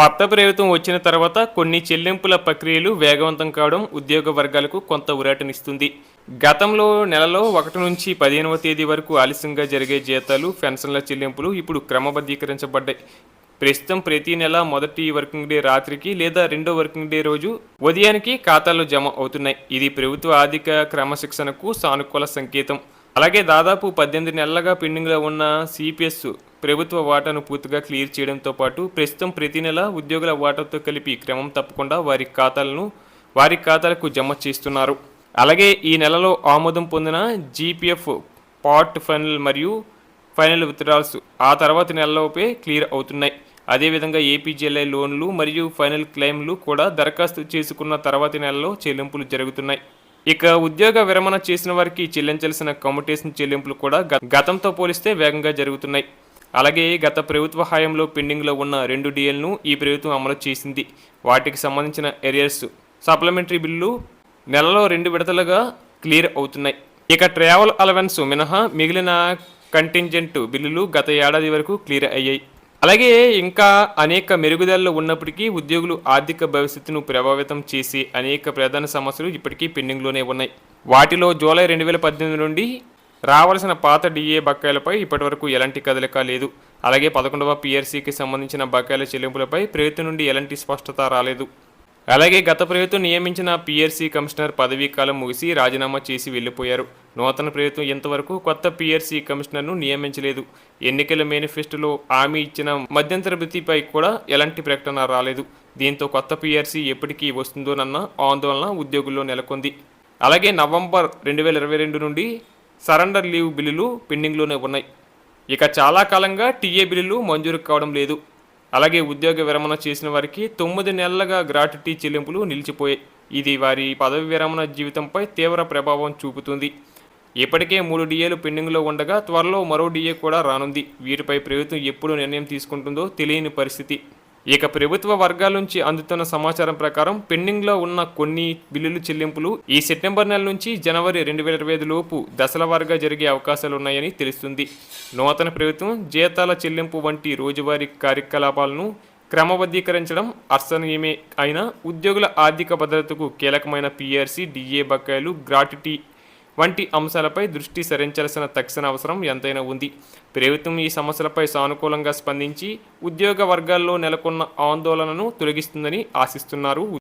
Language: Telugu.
కొత్త ప్రభుత్వం వచ్చిన తర్వాత కొన్ని చెల్లింపుల ప్రక్రియలు వేగవంతం కావడం ఉద్యోగ వర్గాలకు కొంత ఉరాటనిస్తుంది గతంలో నెలలో ఒకటి నుంచి పదిహేనవ తేదీ వరకు ఆలస్యంగా జరిగే జీతాలు పెన్షన్ల చెల్లింపులు ఇప్పుడు క్రమబద్ధీకరించబడ్డాయి. ప్రస్తుతం ప్రతి నెల మొదటి వర్కింగ్ డే రాత్రికి లేదా రెండో వర్కింగ్ డే రోజు ఉదయానికి ఖాతాలో జమ అవుతున్నాయి. ఇది ప్రభుత్వ ఆర్థిక క్రమశిక్షణకు సానుకూల సంకేతం. అలాగే దాదాపు పద్దెనిమిది నెలలుగా పెండింగ్లో ఉన్న సిపిఎస్ ప్రభుత్వ వాటాను పూర్తిగా క్లియర్ చేయడంతో పాటు ప్రస్తుతం ప్రతి నెల ఉద్యోగుల వాటాతో కలిపి క్రమం తప్పకుండా వారి ఖాతాలను వారి ఖాతాలకు జమ చేస్తున్నారు. అలాగే ఈ నెలలో ఆమోదం పొందిన జీపీఎఫ్ పార్ట్ ఫైనల్ మరియు ఫైనల్ విత్డ్రాల్స్ ఆ తర్వాత నెలలోపే క్లియర్ అవుతున్నాయి. అదేవిధంగా ఏపీజీఎల్ఐ లోన్లు మరియు ఫైనల్ క్లెయిమ్లు కూడా దరఖాస్తు చేసుకున్న తర్వాతి నెలలో చెల్లింపులు జరుగుతున్నాయి. ఇక ఉద్యోగ విరమణ చేసిన వారికి చెల్లించాల్సిన కమ్యూటేషన్ చెల్లింపులు కూడా గతంతో పోలిస్తే వేగంగా జరుగుతున్నాయి. అలాగే గత ప్రభుత్వ హయాంలో పెండింగ్లో ఉన్న రెండు డిఎల్ను ఈ ప్రభుత్వం అమలు చేసింది. వాటికి సంబంధించిన ఎరియర్స్ సప్లిమెంటరీ బిల్లు నెలలో రెండు విడతలుగా క్లియర్ అవుతున్నాయి. ఇక ట్రావెల్ అలవెన్స్ మినహా మిగిలిన కంటింజెంట్ బిల్లులు గత ఏడాది వరకు క్లియర్ అయ్యాయి. అలాగే ఇంకా అనేక మెరుగుదలలు ఉన్నప్పటికీ ఉద్యోగులు ఆర్థిక భవిష్యత్తును ప్రభావితం చేసే అనేక ప్రధాన సమస్యలు ఇప్పటికీ పెండింగ్లోనే ఉన్నాయి. వాటిలో జూలై రెండు వేల పద్దెనిమిది నుండి రావాల్సిన పాత డిఏ బకాయిలపై ఇప్పటివరకు ఎలాంటి కదలిక లేదు. అలాగే పదకొండవ పిఆర్సీకి సంబంధించిన బకాయిల చెల్లింపులపై ప్రభుత్వం నుండి ఎలాంటి స్పష్టత రాలేదు. అలాగే గత ప్రభుత్వం నియమించిన పిఆర్సీ కమిషనర్ పదవీ కాలం ముగిసి రాజీనామా చేసి వెళ్ళిపోయారు. నూతన ప్రభుత్వం ఇంతవరకు కొత్త పిఆర్సీ కమిషనర్ను నియమించలేదు. ఎన్నికల మేనిఫెస్టోలో హామీ ఇచ్చిన మధ్యంతర భృతిపై కూడా ఎలాంటి ప్రకటన రాలేదు. దీంతో కొత్త పిఆర్సీ ఎప్పటికీ వస్తుందోనన్న ఆందోళన ఉద్యోగుల్లో నెలకొంది. అలాగే నవంబర్ రెండు వేల ఇరవై రెండు నుండి సరెండర్ లీవ్ బిల్లులు పెండింగ్లోనే ఉన్నాయి. ఇక చాలా కాలంగా టీఏ బిల్లులు మంజూరు కావడం లేదు. అలాగే ఉద్యోగ విరమణ చేసిన వారికి తొమ్మిది నెలలుగా గ్రాట్యుటీ చెల్లింపులు నిలిచిపోయాయి. ఇది వారి పదవి విరమణ జీవితంపై తీవ్ర ప్రభావం చూపుతుంది. ఇప్పటికే మూడు డిఏలు పెండింగ్లో ఉండగా త్వరలో మరో డిఏ కూడా రానుంది. వీటిపై ప్రభుత్వం ఎప్పుడు నిర్ణయం తీసుకుంటుందో తెలియని పరిస్థితి. ఇక ప్రభుత్వ వర్గాల నుంచి అందుతున్న సమాచారం ప్రకారం పెండింగ్లో ఉన్న కొన్ని బిల్లులు చెల్లింపులు ఈ సెప్టెంబర్ నెల నుంచి జనవరి రెండు వేల ఇరవై ఐదు లోపు దశల వారీగా జరిగే అవకాశాలున్నాయని తెలుస్తుంది. నూతన ప్రభుత్వం జీతాల చెల్లింపు వంటి రోజువారీ కార్యకలాపాలను క్రమబద్ధీకరించడం అర్సనీయమే. అయినా ఉద్యోగుల ఆర్థిక భద్రతకు కీలకమైన పీఆర్సీ డిఏ బకాయిలు గ్రాట్యుటీ వంటి అంశాలపై దృష్టి సారించాల్సిన తక్షణ అవసరం ఎంతైనా ఉంది. ప్రభుత్వం ఈ సమస్యలపై సానుకూలంగా స్పందించి ఉద్యోగ వర్గాల్లో నెలకొన్న ఆందోళనను తొలగిస్తుందని ఆశిస్తున్నారు.